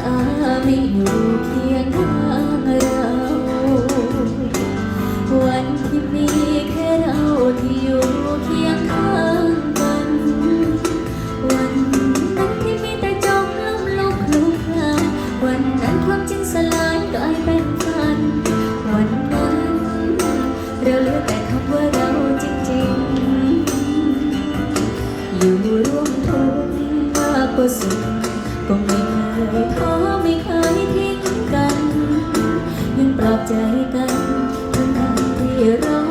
ตาไม่อยู่เคียงข้างเรา วันที่มีแค่เราที่อยู่เคียงข้างกัน วันนั้นที่มีแต่จมล้มลุกลุกคลานวันนั้นความจริงสลายกลายเป็นฝัน วันนั้นเราเหลือแต่คำว่าเราจริงๆ อยู่ร่วมทุกข์มากกว่าสุขก็ไม่ เรท้อไม่เคยทิ้งกัน ยังปลอบใจกันทั้งที่เรา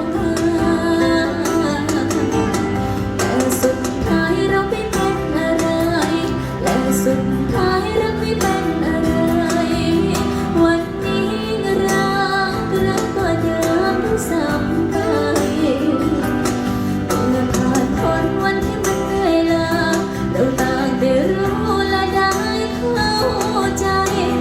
家里。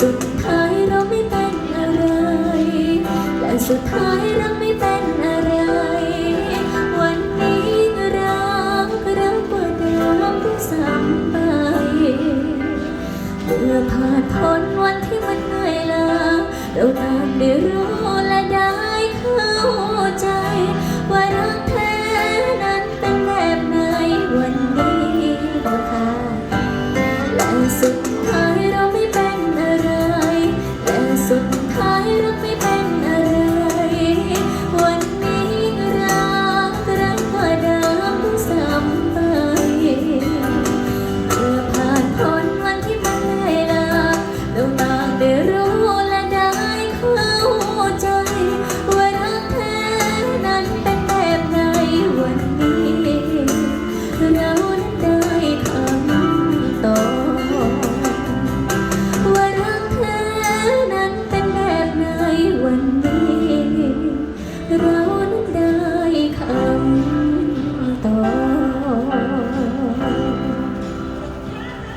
สุดท้ายเราไม่เป็นอะไรและสุดท้ายเราไม่เป็นอะไร วันนี้รักรักกว่าเดิมที่ซ้ำไปเมื่อผ่านพ้นวันที่มันเหนื่อยล้าเราต่างได้รู้และได้เข้าใจว่ารัก